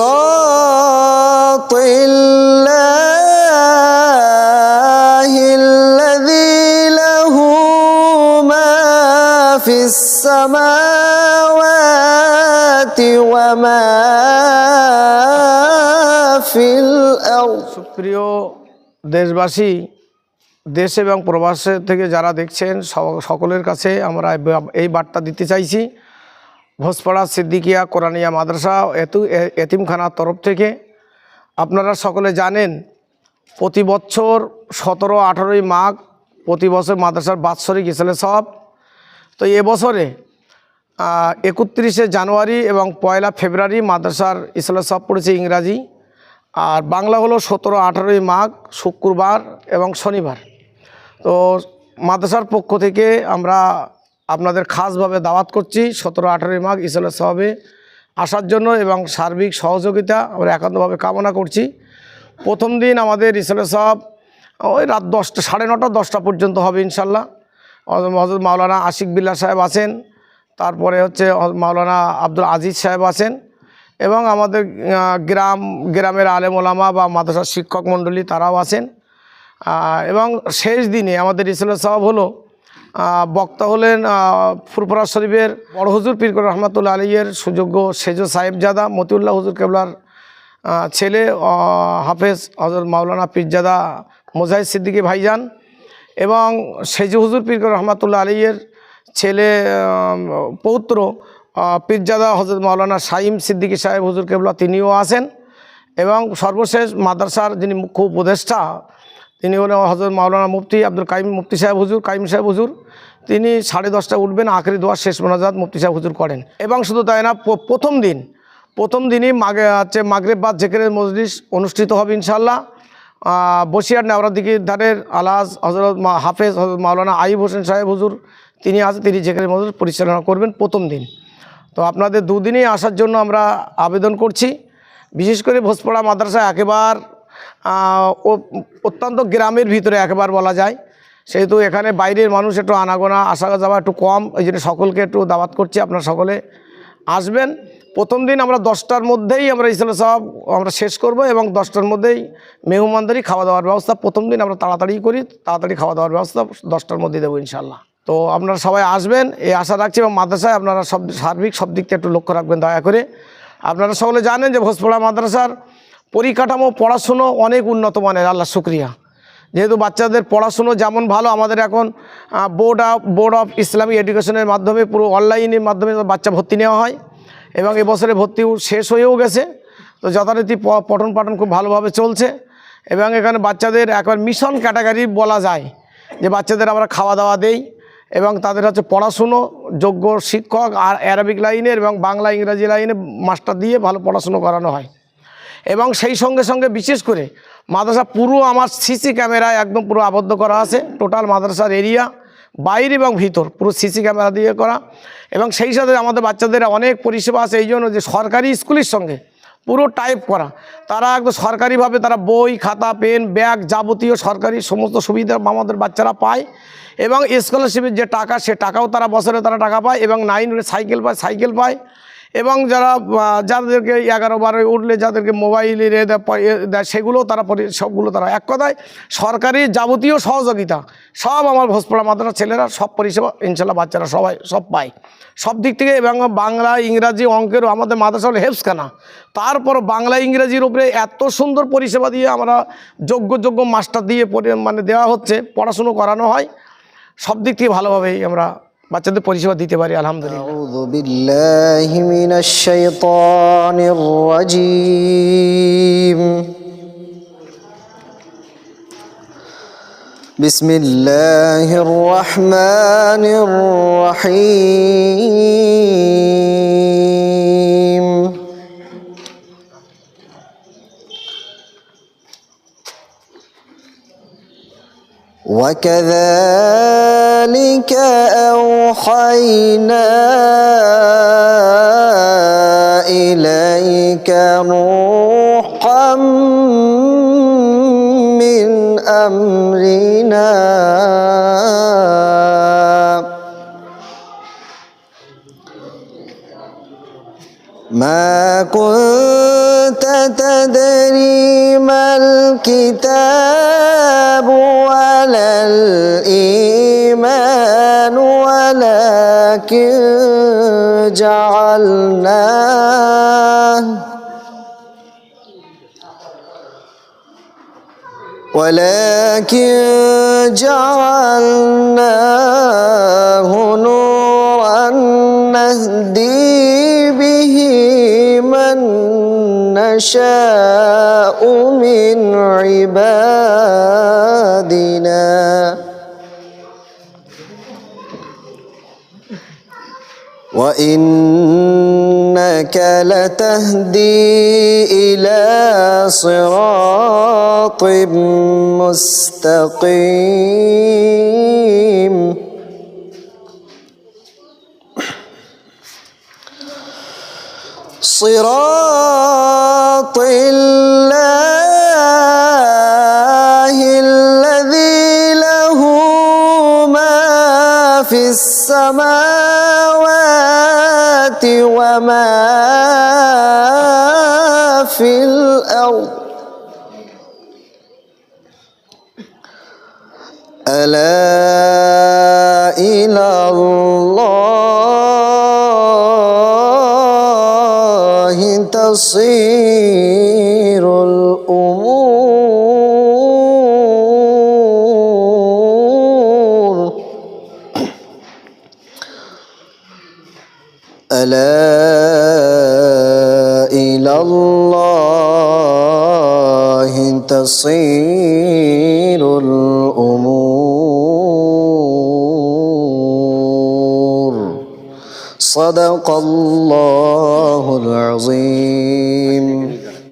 صراط الله الذي له ما في السماوات وما في الأرض সুপ্রিয় দেশবাসী দেশ এবং প্রবাসে থেকে যারা দেখছেন স- সকলের কাছে আমরা এই বা- এই বার্তা দিতে চাইছি ভোজপাড়া সিদ্দিকিয়া কোরআনিয়া মাদ্রাসা এতু এতিমখানার তরফ থেকে। আপনারা সকলে জানেন, প্রতি বছর সতেরো, আঠারোই মাঘ প্রতি বছর মাদ্রাসার বাৎসরিক ইসলে সব তো এবছরে একত্রিশে জানুয়ারি এবং পয়লা ফেব্রুয়ারি মাদ্রাসার ইসলে সব পড়েছে ইংরাজি। আর বাংলা হলো সতেরো, আঠারোই মাঘ, শুক্রবার এবং শনিবার। তো মাদ্রাসার পক্ষ থেকে আমরা আপনাদের খাসভাবে দাওয়াত করছি, সতেরো আঠারোই মাঘ ইসলে সবে আসার জন্য এবং সার্বিক সহযোগিতা আমরা একান্তভাবে কামনা করছি। প্রথম দিন আমাদের ইসলে সব ওই রাত দশটা, সাড়ে নটা, দশটা পর্যন্ত হবে ইনশাল্লাহ হজরত মাওলানা আশিক বিল্লা সাহেব আছেন, তারপরে হচ্ছে মাওলানা আব্দুল আজিজ সাহেব আছেন এবং আমাদের গ্রাম, গ্রামের আলেম ওলামা বা মাদ্রাসার শিক্ষক মণ্ডলী তারাও আছেন। এবং শেষ দিনে আমাদের ইসলাম সাহেব হলো বক্তা হলেন আহ, ফুরফুরা শরীফের বড় হুজুর পীর রহমাতুল্লা আলীয়ের সুযোগ্য সেজো সাহেবজাদা মতিউল্লাহ হুজুর কেবলার ছেলে হাফেজ হজরত মাওলানা পীরজাদা মোজাহিদ সিদ্দিকী ভাইজান এবং সেজু হুজুর পীর রহমাতুল্লাহ আলীর ছেলে পৌত্র পীরজাদা হজরত মাওলানা সাইম সিদ্দিকী সাহেব হুজুর কেবলা তিনিও আছেন এবং সর্বশেষ মাদ্রাসার যিনি মুখ্য উপদেষ্টা তিনি হলেন হজরত মাওলানা মুফতি আব্দুল কাইম, মুফতি সাহেব হুজুর, কাইম সাহেব হুজুর। তিনি সাড়ে দশটায় উঠবেন, আখরি দোয়া শেষ মোনাজাত মুফতি সাহেব হুজুর করেন। এবং শুধু তাই না প্রথম দিন, প্রথম দিনই মাগে হচ্ছে মাগরেব বাদ জেকেরের মজলিস অনুষ্ঠিত হবে ইনশাল্লাহ বসিয়ার নেওরাদিকির ধারের আলাজ হজরত হাফেজ হজরত মাওলানা আইব হোসেন সাহেব হুজুর, তিনি আছে তিনি জেকেরের মজলিস পরিচালনা করবেন প্রথম দিন। তো আপনাদের দুদিনই আসার জন্য আমরা আবেদন করছি। বিশেষ করে ভোজপাড়া মাদ্রাসা একেবার অত্যন্ত গ্রামের ভিতরে একবার বলা যায়। সেহেতু এখানে বাইরের মানুষ একটু আনাগোনা আসা যাওয়া একটু কম। এই জন্য সকলকে একটু দাওয়াত করছি, আপনারা সকলে আসবেন। প্রথম দিন আমরা দশটার মধ্যেই আমরা ইসলাম সাহেব আমরা শেষ করব এবং দশটার মধ্যেই মেহমানদারি খাওয়া দাওয়ার ব্যবস্থা। প্রথম দিন আমরা তাড়াতাড়ি করি, তাড়াতাড়ি খাওয়া দাওয়ার ব্যবস্থা দশটার মধ্যেই দেবো ইনশাল্লাহ তো আপনারা সবাই আসবেন, এই আশা রাখছি এবং মাদ্রাসায় আপনারা সব সার্বিক সব দিকটা একটু লক্ষ্য রাখবেন দয়া করে। আপনারা সকলে জানেন যে ভোজপাড়া মাদ্রাসার পরিকাঠামো, পড়াশুনো অনেক উন্নত মানের, আল্লাহ শুক্রিয়া। যেহেতু বাচ্চাদের পড়াশুনো যেমন ভালো, আমাদের এখন board of board of Islamic এডুকেশনের মাধ্যমে, পুরো অনলাইনের মাধ্যমে বাচ্চা ভর্তি নেওয়া হয় এবং এবছরে ভর্তিও শেষ হয়েও গেছে। তো যথারীতি পঠন পাঠন খুব ভালোভাবে চলছে এবং এখানে বাচ্চাদের একবার মিশন ক্যাটাগরি বলা যায় যে বাচ্চাদের আমরা খাওয়া দাওয়া দেই এবং তাদের হচ্ছে পড়াশুনো, যোগ্য শিক্ষক আর অ্যারাবিক লাইনের এবং বাংলা, ইংরাজি লাইনে মাস্টার দিয়ে ভালো পড়াশুনো করানো হয়। এবং সেই সঙ্গে সঙ্গে বিশেষ করে মাদ্রাসা পুরো আমার সিসি ক্যামেরায় একদম পুরো আবদ্ধ করা আছে। টোটাল মাদ্রাসার এরিয়া বাইরে এবং ভিতর, পুরো সিসি ক্যামেরা দিয়ে করা। এবং সেই সাথে আমাদের বাচ্চাদের অনেক পরিষেবা আছে, এই জন্য যে সরকারি স্কুলের সঙ্গে পুরো টাইপ করা। তারা একদম সরকারিভাবে তারা বই, খাতা, পেন, ব্যাগ যাবতীয় সরকারি সমস্ত সুবিধা আমাদের বাচ্চারা পায়। এবং স্কলারশিপের যে টাকা, সে টাকাও তারা বছরে তারা টাকা পায় এবং নাইন সাইকেল পায় সাইকেল পায়। এবং যারা যাদেরকে এগারো বারো উঠলে যাদেরকে মোবাইল দেয়, সেগুলো তারা সবগুলো তারা এক কথায় সরকারি যাবতীয় সহযোগিতা সব আমার ভোজপাড়া মাদ্রাসা ছেলেরা সব পরিষেবা ইনশাল্লাহ বাচ্চারা সবাই সব পায়। সব দিক থেকে এবং বাংলা ইংরাজি অঙ্কেরও আমাদের মাদ্রাসা হলো হেফসখানা। তারপর বাংলা ইংরাজির উপরে এত সুন্দর পরিষেবা দিয়ে আমরা যোগ্য যোগ্য মাস্টার দিয়ে মানে দেওয়া হচ্ছে পড়াশুনো করানো হয় সব দিক থেকে ভালোভাবেই আমরা বাচ্চাদের পরিষেবা দিতে পারি আলহামদুলিল্লাহ أعوذ بالله من الشيطان الرجيم بسم الله الرحمن الرحيم وكذلك أوحينا إليك روحا من أمرنا. ما كنت تدري ما الكتاب ولا الإيمان ولكن جعلناه ولكن جعلناه نورا نهدي به من نشاء من عبادنا. وإنك لتهدي إلى صراط مستقيم. صراط الله الذي له ما في السماوات وما في الأرض. ألا إلى الله تصير. ألا إلى الله تصير الأمور. صدق الله العظيم.